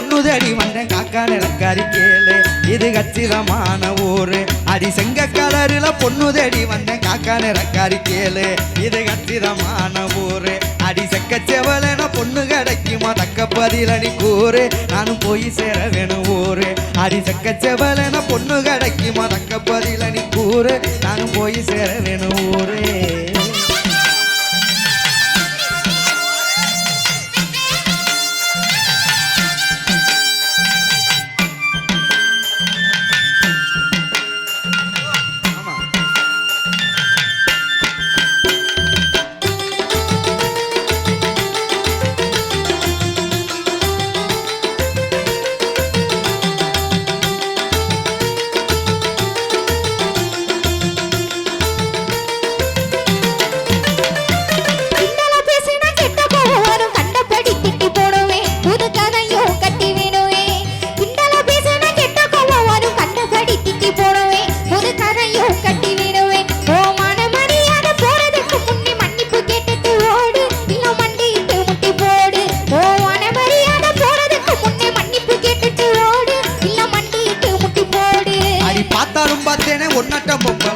பொண்ணு வந்தேன் காக்கா நிலக்காரி கேளு. இது கச்சிதமான ஊரு. அடி செங்க கலரில பொண்ணுதடி வந்தேன் காக்கா நிறக்காரி கேளு. இது கச்சிதமான ஊரு. அடி செக்க செவலன பொண்ணு கிடைக்குமா தக்க பதிலடி கூறு. நானும் போய் சேர வேணும் ஊரு. அடி செக்க செவலன பொண்ணு கிடைக்குமா தக்க பதிலடி கூறு. நானும் போய் சேர வேணும் ஊரே.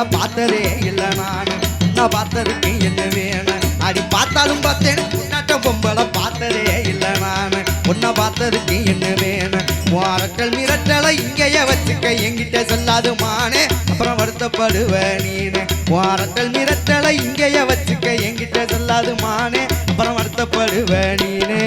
ஒன்னட்டம் பார்த்ததே இல்லை நான். நான் பார்த்ததுக்கு என்ன வேணும் அடி பார்த்தாலும் பார்த்தேன் ஒன்னட்டம் பொம்பளை பார்த்ததே இல்லை நான். உன்னை பார்த்ததுக்கு என்ன வேணும் வாரட்டல் மிரட்டலை இங்கேயே வச்சுக்க எங்கிட்ட சொல்லாது மானே. அப்புறம் வருத்தப்படுவ நீனு. வாரட்டல் மிரட்டலை இங்கேயே வச்சுக்க எங்கிட்ட சொல்லாது மானே. அப்புறம் வருத்தப்படுவ நீனே.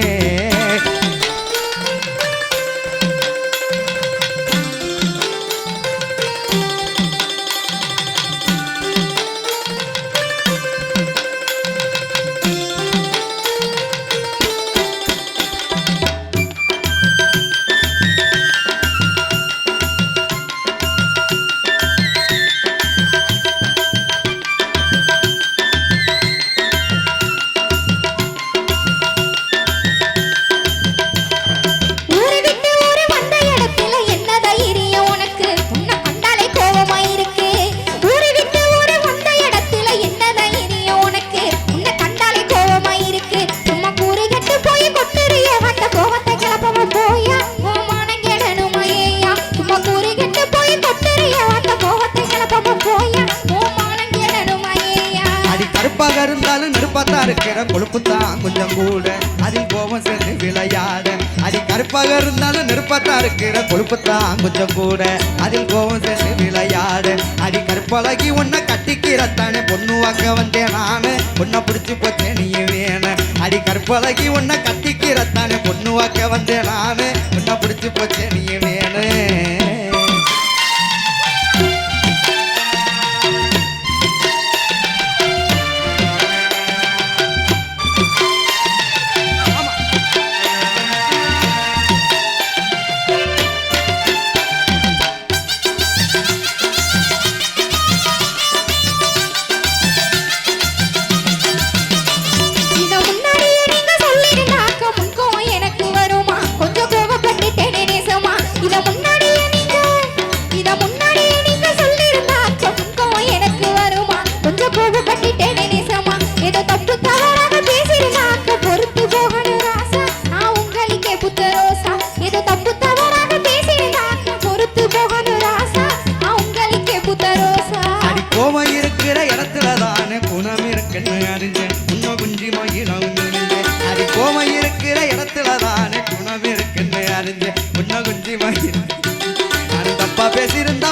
அடி இருந்தாலும் நெருப்பாத்தான் இருக்கிற கொழுப்பு தான் கொஞ்சம் கூட. அதில் கோபம் சேர்ந்து விளையாட. அடி கருப்பாக இருந்தாலும் நெருப்பாத்தான் இருக்கிற கொழுப்பு தான் கொஞ்சம் கூட. அதில் கோபம் சேர்ந்து விளையாட. அடி கருப்பழகி உன்னை கட்டிக்கிறத்தானே பொண்ணு வாங்க வந்தேன் நானு. உன்னை பிடிச்சி போச்சேன் நீ வேண. அடி கருப்பழகி உன்னை கட்டிக்கிறத்தானே பொண்ணு வாக்க வந்தேன் நானு. உன்னை பிடிச்சி போச்சேன் நீ வேணு.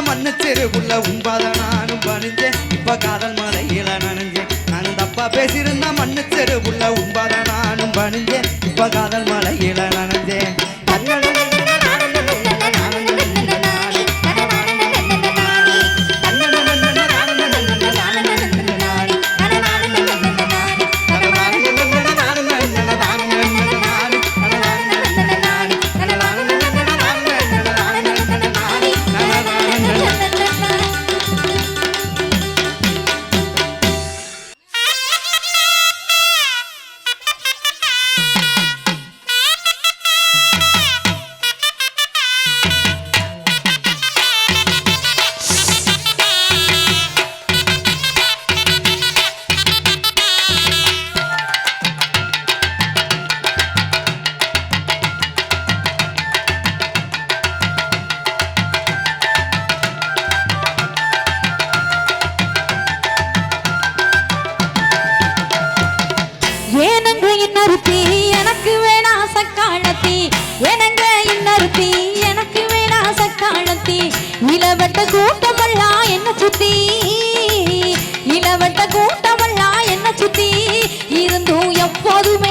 பேசியிருந்தா தெருவுள்ள உண்பாத நானும் பணிஞ்சேன். இப்ப காதல் மலையில நனைஞ்சேன். நான் தப்பா பேசியிருந்தா மன்னிச்சிருக்குள்ள தெருவுள்ள நானும் ஏனங்க இன்னொருத்தி எனக்கு வேணா சக்காளத்தி ஏனங்க இன்னொருத்தி எனக்கு வேணா சக்காளத்தி இளவட்ட கூட்டமெல்லாம் என்ன சுத்தி? இளவட்ட கூட்டமெல்லாம் என்ன சுத்தி? இருந்தும் எப்போதுமே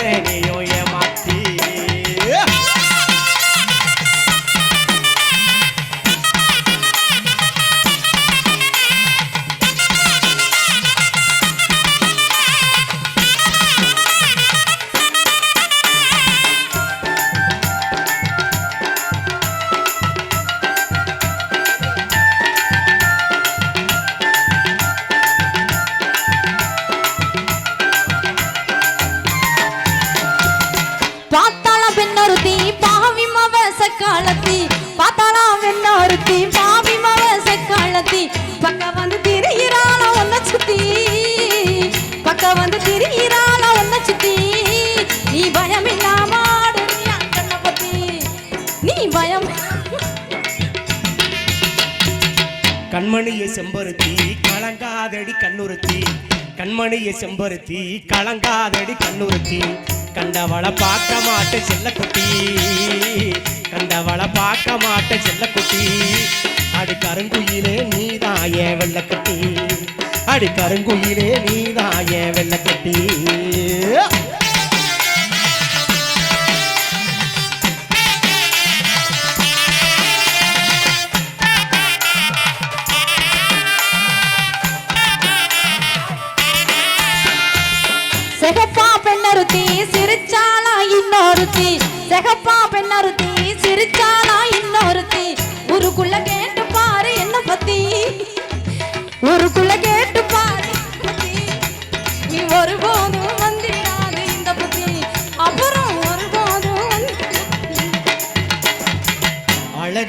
பக்க வந்து திரியிறாள ஒன்ன சுத்தி? நீ பயம் இல்லாம நீ பத்தி? நீ பயம் கண்மணியை செம்பருத்தி கலங்காதடி கண்ணுறுத்தி. கண்மணியை செம்பருத்தி கலங்காதடி கண்ணுறுத்தி. கண்டவள பார்க்க மாட்ட செல்லக்குட்டி. கண்டவள பார்க்க மாட்ட செல்லக்குட்டி. அது கருங்குயிலே நீதான் ஏன் வெள்ளக்குட்டி. அடி கருங்குயிலே நீதான் ஏன் வெள்ளக்கட்டி. செகப்பா பெண்ணருத்தி சிரிச்சாளா இன்னொருத்தி. செகப்பா பெண்ணருத்தி சிரிச்சாளா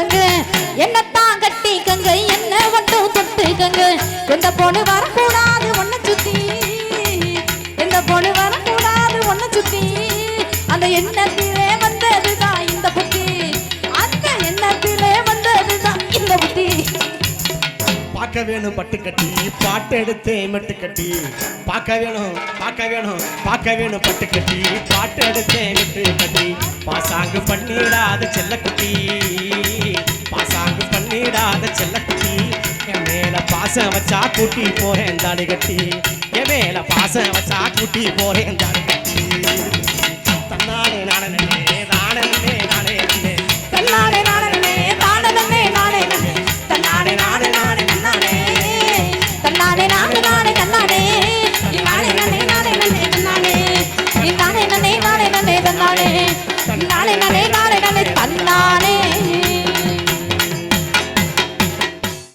தொட்டுக்கங்க என்னத்தான் கட்டிக்கங்க என்ன மட்டும் தொட்டுக்கங்க எந்த பொண்ணு வரக்கூடாது ஒன்ன சுத்தி. எந்த பொண்ணு வரக்கூடாது ஒன்ன சுத்தி. அந்த எண்ணத்திலே வந்ததுதான் இந்த புத்தி. அந்த எண்ணத்திலே வந்ததுதான் இந்த புத்தி. பார்க்க வேணும் பட்டு கட்டி. பாட்டு எடுத்து மெட்டு கட்டி. பார்க்க வேணும் பார்க்க வேணும் பார்க்க வேணும் பட்டு கட்டி. பாட்டு எடுத்து மெட்டு கட்டி. பாசாங்கு பண்ணிடாத செல்லக்குட்டி. விடாத செல்லக்குட்டி. என் மேல பாசம் வச்சா கூட்டி போறேன் தாடி கட்டி என் மேல பாசம் வச்சா கூட்டி போறேன் தாடி.